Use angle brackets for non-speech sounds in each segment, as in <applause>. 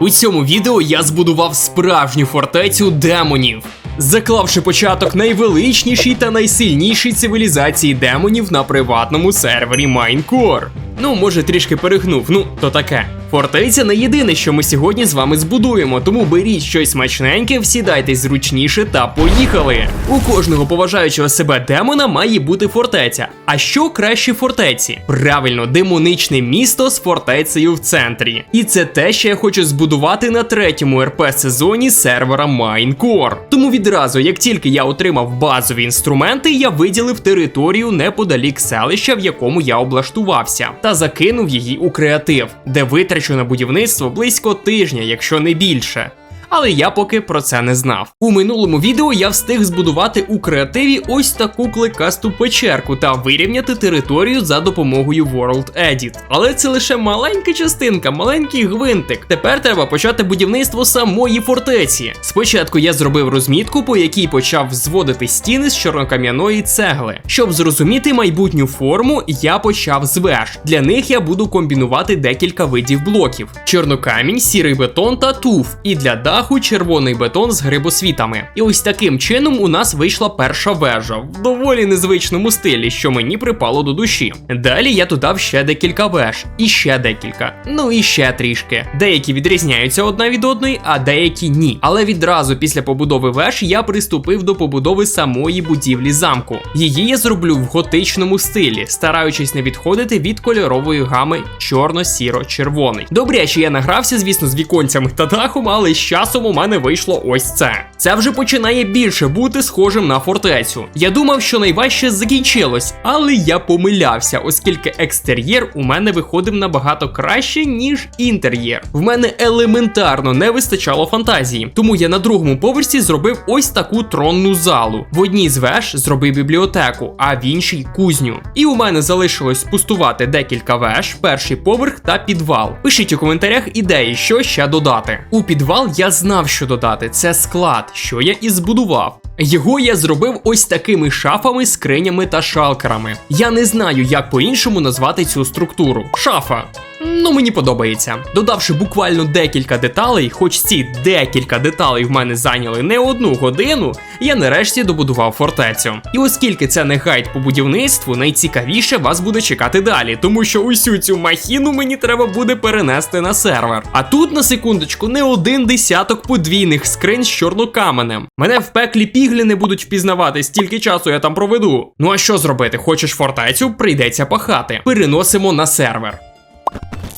У цьому відео я збудував справжню фортецю демонів, заклавши початок найвеличнішій та найсильнішій цивілізації демонів на приватному сервері Майнкор. Ну, може, трішки перегнув, ну то таке. Фортеця не єдине, що ми сьогодні з вами збудуємо, тому беріть щось смачненьке, всідайтесь зручніше та поїхали. У кожного поважаючого себе демона має бути фортеця. А що краще фортеці? Правильно, демоничне місто з фортецею в центрі. І це те, що я хочу збудувати на третьому РП сезоні сервера Майнкор. Тому відразу, як тільки я отримав базові інструменти, я виділив територію неподалік селища, в якому я облаштувався, та закинув її у креатив, де витрачу на будівництво близько тижня, якщо не більше. Але я поки про це не знав. У минулому відео я встиг збудувати у креативі ось таку кликасту печерку та вирівняти територію за допомогою World Edit. Але це лише маленька частинка, маленький гвинтик. Тепер треба почати будівництво самої фортеці. Спочатку я зробив розмітку, по якій почав зводити стіни з чорнокам'яної цегли. Щоб зрозуміти майбутню форму, я почав з веж. Для них я буду комбінувати декілька видів блоків: чорнокамінь, сірий бетон та туф. І для даху червоний бетон з грибосвітами. І ось таким чином у нас вийшла перша вежа в доволі незвичному стилі, що мені припало до душі. Далі я додав ще декілька веж, і ще декілька. Ну і ще трішки. Деякі відрізняються одна від одної, а деякі ні. Але відразу після побудови веж я приступив до побудови самої будівлі замку. Її я зроблю в готичному стилі, стараючись не відходити від кольорової гами чорно-сіро-червоний. Добряче я награвся, звісно, з віконцями та дахом, але з часом у мене вийшло ось це. Це вже починає більше бути схожим на фортецю. Я думав, що найважче закінчилось, але я помилявся, оскільки екстер'єр у мене виходив набагато краще, ніж інтер'єр. В мене елементарно не вистачало фантазії, тому я на другому поверсі зробив ось таку тронну залу. В одній з веж зробив бібліотеку, а в іншій кузню. І у мене залишилось пустувати декілька веж, перший поверх та підвал. Пишіть у коментарях ідеї, що ще додати. У підвал я знав, що додати. Це склад, що я і збудував. Його я зробив ось такими шафами, скринями та шалкерами. Я не знаю, як по-іншому назвати цю структуру. Шафа. Ну, мені подобається. Додавши буквально декілька деталей, хоч ці декілька деталей в мене зайняли не одну годину, я нарешті добудував фортецю. І оскільки це не гайд по будівництву, найцікавіше вас буде чекати далі, тому що усю цю махіну мені треба буде перенести на сервер. А тут, на секундочку, не один десяток подвійних скринь з чорнокаменем. Мене в пеклі піглі не будуть впізнавати, стільки часу я там проведу. Ну а що зробити? Хочеш фортецю? Прийдеться пахати. Переносимо на сервер.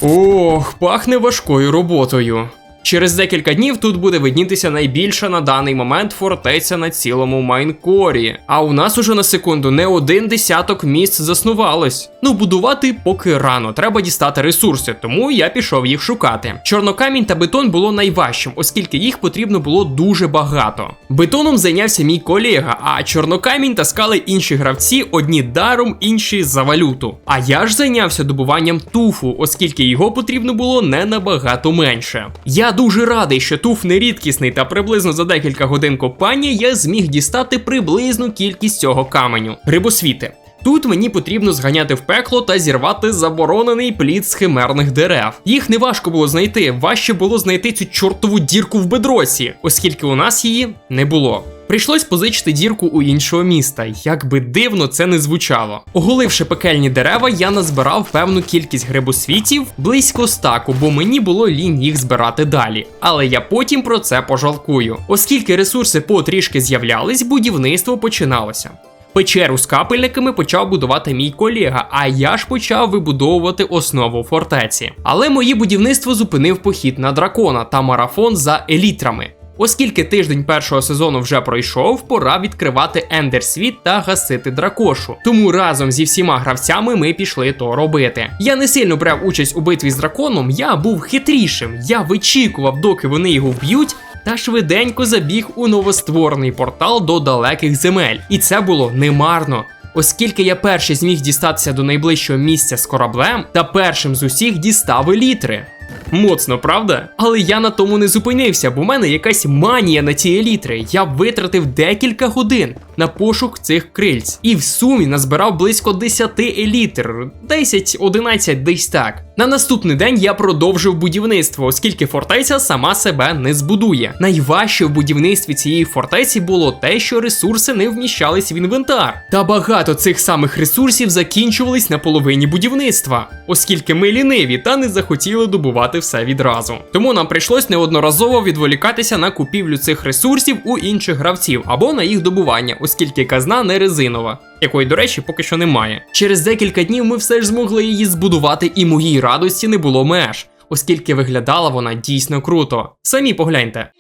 Ох, пахне важкою роботою. Через декілька днів тут буде виднітися найбільша на даний момент фортеця на цілому Майнкорі. А у нас уже на секунду не один десяток місць заснувалось. Ну, будувати поки рано, треба дістати ресурси, тому я пішов їх шукати. Чорнокамінь та бетон було найважчим, оскільки їх потрібно було дуже багато. Бетоном зайнявся мій колега, а чорнокамінь таскали інші гравці, одні даром, інші за валюту. А я ж зайнявся добуванням туфу, оскільки його потрібно було не набагато менше. Я дуже радий, що туф не рідкісний та приблизно за декілька годин копання я зміг дістати приблизну кількість цього каменю. Рибосвіти. Тут мені потрібно зганяти в пекло та зірвати заборонений плід з химерних дерев. Їх не важко було знайти, важче було знайти цю чортову дірку в бедросі, оскільки у нас її не було. Прийшлось позичити дірку у іншого міста, як би дивно це не звучало. Оголивши пекельні дерева, я назбирав певну кількість грибосвітів близько стаку, бо мені було лінь їх збирати далі. Але я потім про це пожалкую. Оскільки ресурси потрішки з'являлись, будівництво починалося. Печеру з капельниками почав будувати мій колега, а я ж почав вибудовувати основу фортеці. Але моє будівництво зупинив похід на дракона та марафон за елітрами. Оскільки тиждень першого сезону вже пройшов, пора відкривати ендерсвіт та гасити дракошу. Тому разом зі всіма гравцями ми пішли то робити. Я не сильно брав участь у битві з драконом, я був хитрішим. Я вичікував, доки вони його вб'ють. Та швиденько забіг у новостворений портал до далеких земель. І це було немарно. Оскільки я перший зміг дістатися до найближчого місця з кораблем, та першим з усіх дістав елітри. Моцно, правда? Але я на тому не зупинився, бо в мене якась манія на ці елітри. Я витратив декілька годин. На пошук цих крильць. І в сумі назбирав близько 10 елітр, 10-11 десь так. На наступний день я продовжив будівництво, оскільки фортеця сама себе не збудує. Найважче в будівництві цієї фортеці було те, що ресурси не вміщались в інвентар. Та багато цих самих ресурсів закінчувались на половині будівництва, оскільки ми ліниві та не захотіли добувати все відразу. Тому нам прийшлось неодноразово відволікатися на купівлю цих ресурсів у інших гравців або на їх добування, оскільки казна не резинова. Якої, до речі, поки що немає. Через декілька днів ми все ж змогли її збудувати, і моїй радості не було меж, оскільки виглядала вона дійсно круто. Самі погляньте.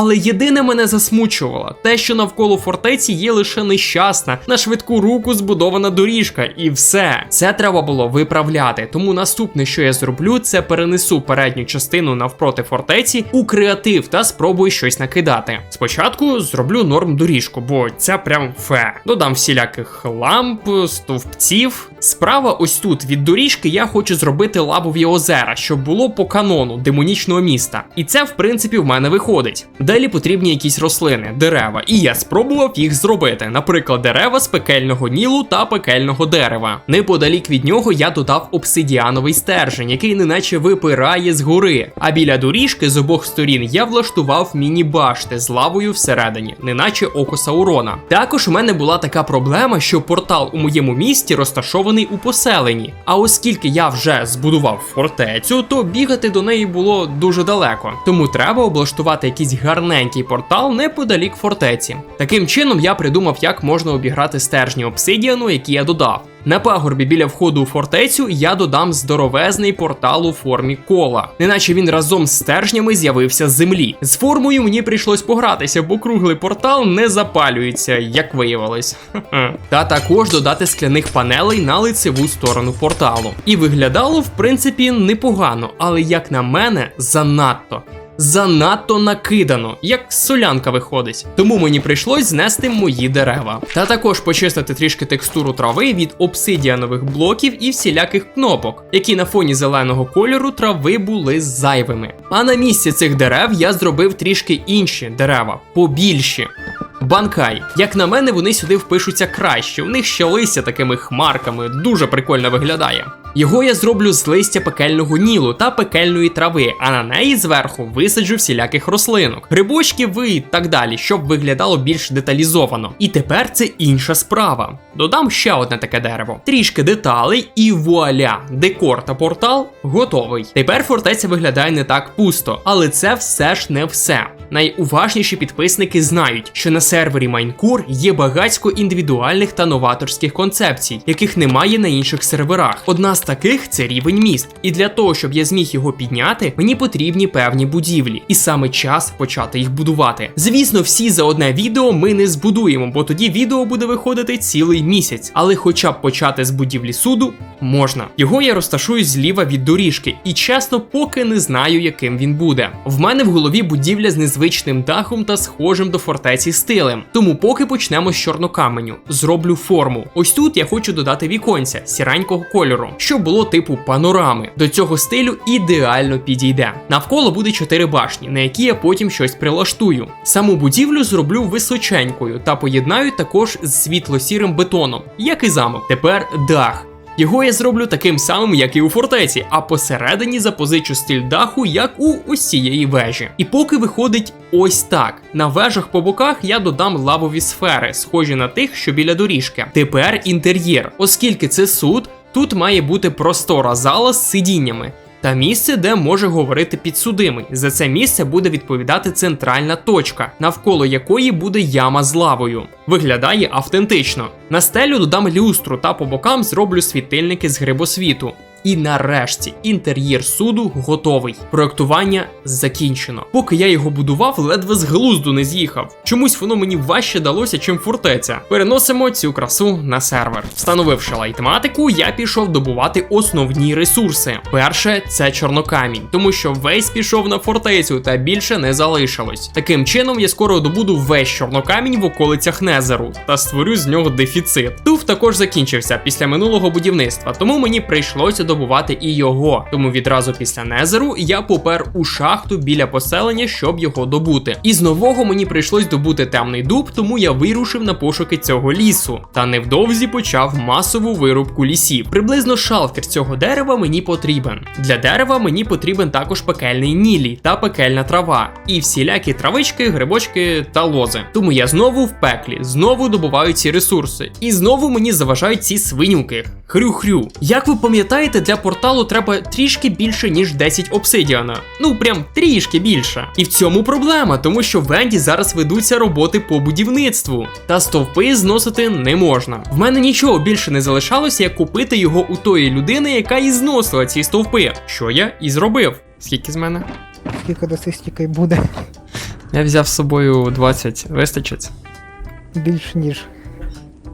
Але єдине мене засмучувало те, що навколо фортеці є лише нещасна, на швидку руку збудована доріжка, і все. Це треба було виправляти. Тому наступне, що я зроблю, це перенесу передню частину навпроти фортеці у креатив та спробую щось накидати. Спочатку зроблю норм доріжку, бо ця прям фе. Додам всіляких ламп, стовпців. Справа ось тут від доріжки я хочу зробити лавові озера, щоб було по канону демонічного міста. І це, в принципі, в мене виходить. Далі потрібні якісь рослини, дерева, і я спробував їх зробити, наприклад, дерева з пекельного нілу та пекельного дерева. Неподалік від нього я додав обсидіановий стержень, який неначе випирає з гори. А біля доріжки з обох сторін я влаштував міні-башти з лавою всередині, неначе око Саурона. Також у мене була така проблема, що портал у моєму місті розташований у поселенні. А оскільки я вже збудував фортецю, то бігати до неї було дуже далеко. Тому треба облаштувати якийсь гарненький портал неподалік фортеці. Таким чином я придумав, як можна обіграти стержні обсидіану, які я додав. На пагорбі біля входу у фортецю я додам здоровезний портал у формі кола, неначе він разом з стержнями з'явився з землі. З формою мені прийшлось погратися, бо круглий портал не запалюється, як виявилось. <laughs> Та також додати скляних панелей на лицеву сторону порталу. І виглядало, в принципі, непогано, але як на мене, занадто занадто накидано, як солянка виходить. Тому мені прийшлось знести мої дерева. Та також почистити трішки текстуру трави від обсидіанових блоків і всіляких кнопок, які на фоні зеленого кольору трави були зайвими. А на місці цих дерев я зробив трішки інші дерева, побільші. Банкай, як на мене, вони сюди впишуться краще. У них ще листя такими хмарками, дуже прикольно виглядає. Його я зроблю з листя пекельного нілу та пекельної трави, а на неї зверху висаджу всіляких рослинок, грибочків і так далі, щоб виглядало більш деталізовано. І тепер це інша справа. Додам ще одне таке дерево, трішки деталей, і вуаля, декор та портал готовий. Тепер фортеця виглядає не так пусто, але це все ж не все. Найуважніші підписники знають, що на сервері Майнкур є багатько індивідуальних та новаторських концепцій, яких немає на інших серверах. Одна з таких це рівень міст. І для того, щоб я зміг його підняти, мені потрібні певні будівлі, і саме час почати їх будувати. Звісно, всі за одне відео ми не збудуємо, бо тоді відео буде виходити цілий місяць. Але хоча б почати з будівлі суду можна. Його я розташую зліва від доріжки, і чесно, поки не знаю, яким він буде. В мене в голові будівля з незвичним дахом та схожим до фортеці стилем. Тому поки почнемо з чорнокаменю, зроблю форму. Ось тут я хочу додати віконця сіранького кольору, що було типу панорами. До цього стилю ідеально підійде. Навколо буде чотири башні, на які я потім щось прилаштую. Саму будівлю зроблю височенькою та поєднаю також з світло-сірим бетоном, як і замок. Тепер дах. Його я зроблю таким самим, як і у фортеці, а посередині запозичу стиль даху, як у ось цієї вежі. І поки виходить ось так. На вежах по боках я додам лавові сфери, схожі на тих, що біля доріжки. Тепер інтер'єр, оскільки це суд, тут має бути простора зала з сидіннями. Та місце, де може говорити підсудимий. За це місце буде відповідати центральна точка, навколо якої буде яма з лавою. Виглядає автентично. На стелю додам люстру та по бокам зроблю світильники з грибосвіту. І нарешті інтер'єр суду готовий. Проектування закінчено. Поки я його будував, ледве з глузду не з'їхав. Чомусь воно мені важче далося, чим фортеця. Переносимо цю красу на сервер. Встановивши лайтматику, я пішов добувати основні ресурси. Перше це чорнокамінь, тому що весь пішов на фортецю та більше не залишилось. Таким чином, я скоро добуду весь чорнокамінь в околицях Незеру та створю з нього дефіцит. Туф також закінчився після минулого будівництва, тому мені прийшлося добувати і його. Тому відразу після Незеру я попер у шахту біля поселення, щоб його добути. І з нового мені прийшлось добути темний дуб, тому я вирушив на пошуки цього лісу. Та невдовзі почав масову вирубку лісів. Приблизно шалфір цього дерева мені потрібен. Для дерева мені потрібен також пекельний нілій та пекельна трава, і всілякі травички, грибочки та лози. Тому я знову в пеклі, знову добуваю ці ресурси. І знову мені заважають ці свинюки. Хрю-хрю. Як ви пам'ятаєте, для порталу треба трішки більше, ніж 10 обсидіана. Ну прям трішки більше. І в цьому проблема, тому що в Енді зараз ведуться роботи по будівництву. Та стовпи зносити не можна. В мене нічого більше не залишалося, як купити його у тої людини, яка і зносила ці стовпи. Що я і зробив. Скільки з мене? Скільки даси, стільки й буде. Я взяв з собою 20. Вистачить? Більш ніж.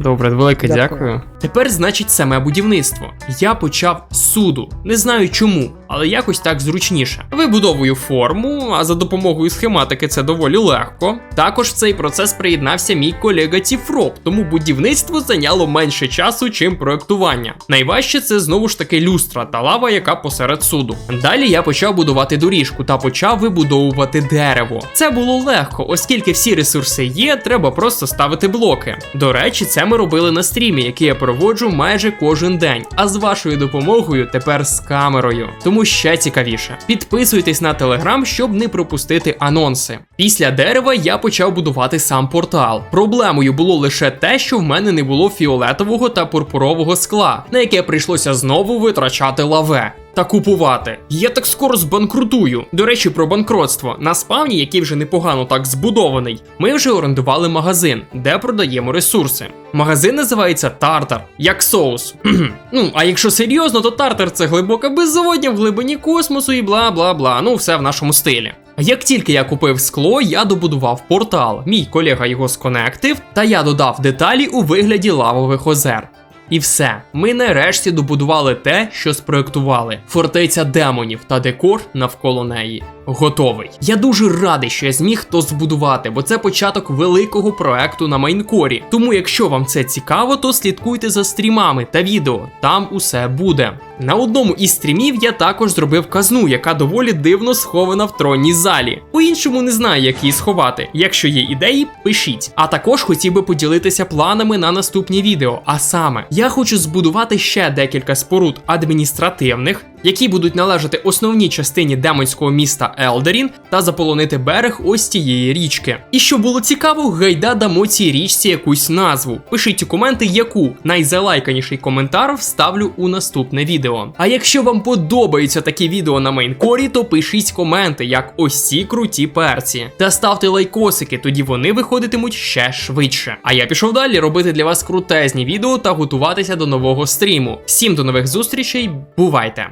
Добре, велике Дякую. дякую. Тепер, значить, саме будівництво. Я почав з суду. Не знаю чому, але якось так зручніше. Вибудовую форму, а за допомогою схематики це доволі легко. Також в цей процес приєднався мій колега Тіфроп, тому будівництво зайняло менше часу, чим проектування. Найважче це знову ж таки люстра та лава, яка посеред суду. Далі я почав будувати доріжку та почав вибудовувати дерево. Це було легко, оскільки всі ресурси є, треба просто ставити блоки. До речі, це ми робили на стрімі, який я проводжу майже кожен день. А з вашою допомогою тепер з камерою. Тому ще цікавіше. Підписуйтесь на телеграм, щоб не пропустити анонси. Після дерева я почав будувати сам портал. Проблемою було лише те, що в мене не було фіолетового та пурпурового скла, на яке прийшлося знову витрачати лаве. Та купувати. Я так скоро збанкрутую. До речі, про банкротство. На спавні, який вже непогано так збудований, ми вже орендували магазин, де продаємо ресурси. Магазин називається Тартар, як соус. <clears throat> ну, а якщо серйозно, то Тартар це глибока беззаводня в глибині космосу і бла бла бла. Ну, все в нашому стилі. Як тільки я купив скло, я добудував портал. Мій колега його сконектив, та я додав деталі у вигляді лавових озер. І все, ми нарешті добудували те, що спроектували. Фортеця демонів та декор навколо неї. Готовий. Я дуже радий, що я зміг то збудувати, бо це початок великого проекту на майнкорі. Тому, якщо вам це цікаво, то слідкуйте за стрімами та відео. Там усе буде. На одному із стрімів я також зробив казну, яка доволі дивно схована в тронній залі. По-іншому не знаю, як її сховати. Якщо є ідеї, пишіть. А також хотів би поділитися планами на наступні відео. А саме, я хочу збудувати ще декілька споруд адміністративних, які будуть належати основній частині демонського міста Елдерін та заполонити берег ось цієї річки. І що було цікаво, гайда дамо цій річці якусь назву. Пишіть у коменти, яку найзалайканіший коментар вставлю у наступне відео. А якщо вам подобаються такі відео на мейнкорі, то пишіть коменти, як ось ці круті перці. Та ставте лайкосики, тоді вони виходитимуть ще швидше. А я пішов далі робити для вас крутезні відео та готуватися до нового стріму. Всім до нових зустрічей, бувайте!